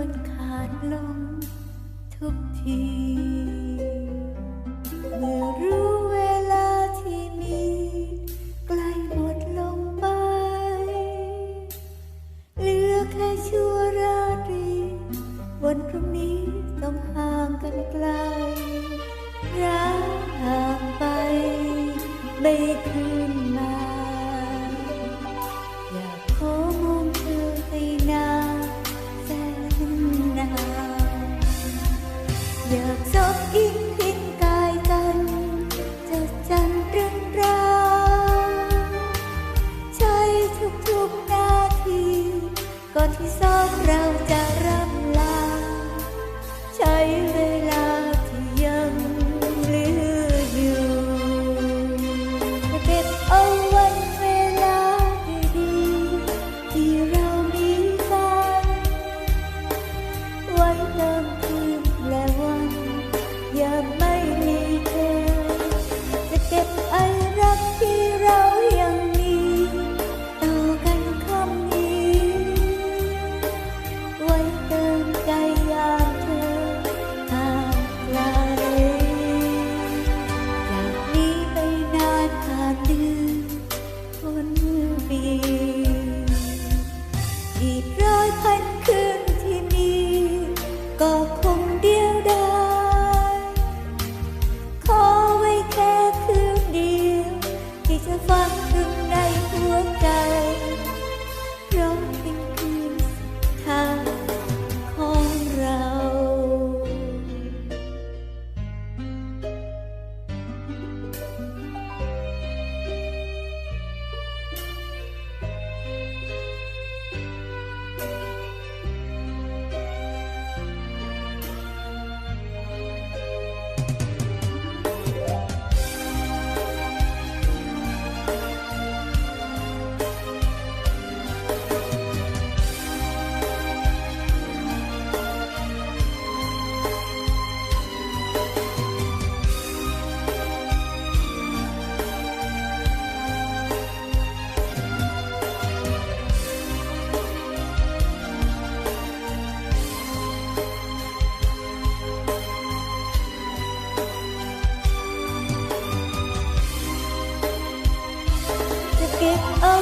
วนขาดลงทุกที เมื่อรู้เวลาที่มี ใกล้หมดลงไป เหลือแค่ชั่วราตรี วันพรุ่งนี้ต้องห่างกันไกลรักห่างไป ไม่คืน get.